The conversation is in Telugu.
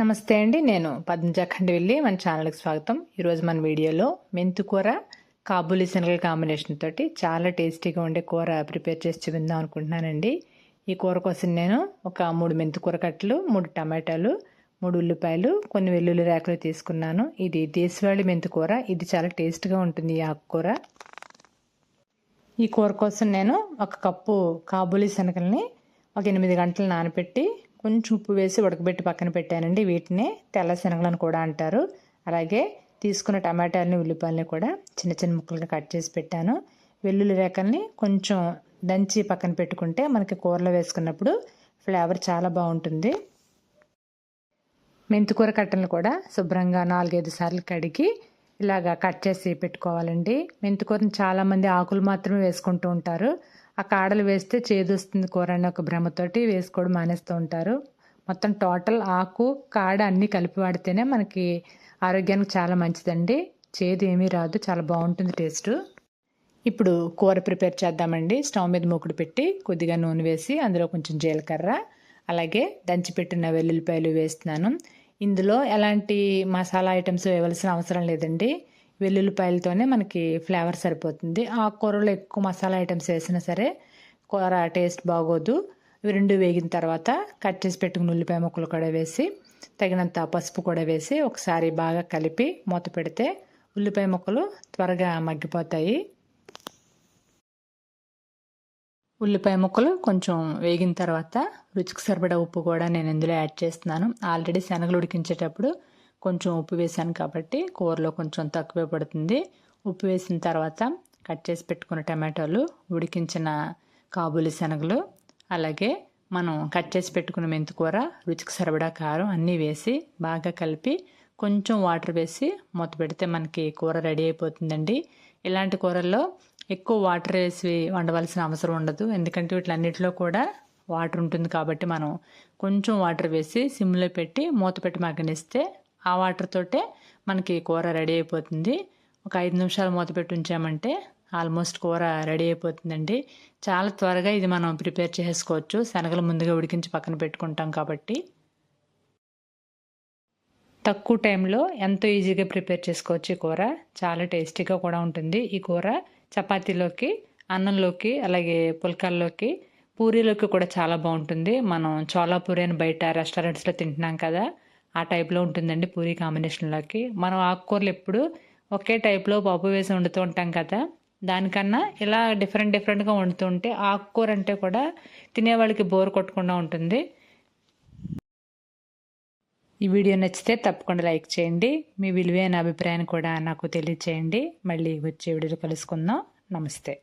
నమస్తే అండి నేను పద్మజాఖండి వెళ్ళి మన ఛానల్కి స్వాగతం. ఈరోజు మన వీడియోలో మెంతు కూర కాబూలి శనగల కాంబినేషన్ తోటి చాలా టేస్టీగా ఉండే కూర ప్రిపేర్ చేసి చూపిందాం అనుకుంటున్నానండి. ఈ కూర కోసం నేను ఒక మూడు మెంతు కూర కట్టలు మూడు టమాటాలు మూడు ఉల్లిపాయలు కొన్ని వెల్లుల్లి రేకలు తీసుకున్నాను. ఇది దేశవాళి మెంతు కూర ఇది చాలా టేస్ట్గా ఉంటుంది ఈ ఆకుకూర. ఈ కూర కోసం నేను ఒక కప్పు కాబూలి శనగల్ని ఒక ఎనిమిది గంటలు నానబెట్టి కొంచెం ఉప్పు వేసి ఉడకబెట్టి పక్కన పెట్టానండి. వీటిని తెల్ల శనగలను కూడా అంటారు. అలాగే తీసుకున్న టమాటాలని ఉల్లిపాయలని కూడా చిన్న చిన్న ముక్కలుగా కట్ చేసి పెట్టాను. వెల్లుల్లి రేఖల్ని కొంచెం దంచి పక్కన పెట్టుకుంటే మనకి కూరలో వేసుకున్నప్పుడు ఫ్లేవర్ చాలా బాగుంటుంది. మెంతికూర కట్టలను కూడా శుభ్రంగా నాలుగైదు సార్లు కడిగి ఇలాగా కట్ చేసి పెట్టుకోవాలండి. మెంతికూరని చాలామంది ఆకులు మాత్రమే వేసుకుంటూ ఉంటారు. ఆ కాడలు వేస్తే చేదొస్తుంది కూర అనే ఒక భ్రమతోటి వేసుకోవడం మానేస్తూ ఉంటారు. మొత్తం టోటల్ ఆకు కాడ అన్నీ కలిపి వాడితేనే మనకి ఆరోగ్యానికి చాలా మంచిదండి. చేదు ఏమీ రాదు చాలా బాగుంటుంది టేస్ట్. ఇప్పుడు కూర ప్రిపేర్ చేద్దామండి. స్టవ్ మీద మూకుడు పెట్టి కొద్దిగా నూనె వేసి అందులో కొంచెం జీలకర్ర అలాగే దంచిపెట్టిన వెల్లుల్లిపాయలు వేస్తున్నాను. ఇందులో ఎలాంటి మసాలా ఐటమ్స్ వేయవలసిన అవసరం లేదండి. వెల్లుల్లిపాయలతోనే మనకి ఫ్లేవర్ సరిపోతుంది. ఆ కూరలో ఎక్కువ మసాలా ఐటమ్స్ వేసినా సరే కూర టేస్ట్ బాగోదు. ఇవి రెండు వేగిన తర్వాత కట్ చేసి పెట్టుకుని ఉల్లిపాయ ముక్కలు కూడా వేసి తగినంత పసుపు కూడా వేసి ఒకసారి బాగా కలిపి మూత పెడితే ఉల్లిపాయ ముక్కలు త్వరగా మగ్గిపోతాయి. ఉల్లిపాయ ముక్కలు కొంచెం వేగిన తర్వాత రుచికి సరిపడా ఉప్పు కూడా నేను ఇందులో యాడ్ చేస్తున్నాను. ఆల్రెడీ శనగలు ఉడికించేటప్పుడు కొంచెం ఉప్పు వేసాను కాబట్టి కూరలో కొంచెం తక్కువే పడుతుంది. ఉప్పు వేసిన తర్వాత కట్ చేసి పెట్టుకున్న టమాటోలు ఉడికించిన కాబూలి శనగలు అలాగే మనం కట్ చేసి పెట్టుకున్న మెంతికూర రుచికి సరిపడా కారం అన్నీ వేసి బాగా కలిపి కొంచెం వాటర్ వేసి మూత పెడితే మనకి కూర రెడీ అయిపోతుందండి. ఇలాంటి కూరల్లో ఎక్కువ వాటర్ వేసి వండవలసిన అవసరం ఉండదు. ఎందుకంటే వీటిలన్నిటిలో కూడా వాటర్ ఉంటుంది కాబట్టి మనం కొంచెం వాటర్ వేసి సిమ్లో పెట్టి మూత పెట్టి మగ్గనిస్తే ఆ వాటర్ తోటే మనకి కూర రెడీ అయిపోతుంది. ఒక ఐదు నిమిషాలు మూత పెట్టి ఉంచామంటే ఆల్మోస్ట్ కూర రెడీ అయిపోతుందండి. చాలా త్వరగా ఇది మనం ప్రిపేర్ చేసుకోవచ్చు. శనగలు ముందుగా ఉడికించి పక్కన పెట్టుకుంటాం కాబట్టి. తక్కువ టైంలో ఎంతో ఈజీగా ప్రిపేర్ చేసుకోవచ్చు ఈ కూర. చాలా టేస్టీగా కూడా ఉంటుంది ఈ కూర. చపాతీలోకి అన్నంలోకి అలాగే పుల్కాల్లోకి పూరీలోకి కూడా చాలా బాగుంటుంది. మనం చోలాపూరి అని బయట రెస్టారెంట్స్లో తింటున్నాం కదా. ఆ టైప్లో ఉంటుందండి పూరి కాంబినేషన్లోకి మనం ఆకుకూరలు ఎప్పుడు ఒకే టైప్లో పప్పు వేసి వండుతూ ఉంటాం కదా దానికన్నా ఇలా డిఫరెంట్ డిఫరెంట్గా వండుతుంటే ఆకుకూర అంటే కూడా తినేవాళ్ళకి బోర్ కొట్టకుండా ఉంటుంది. ఈ వీడియో నచ్చితే తప్పకుండా లైక్ చేయండి. మీ విలువైన అభిప్రాయాన్ని కూడా నాకు తెలియచేయండి. మళ్ళీ వచ్చే వీడియోలో కలుసుకుందాం. నమస్తే.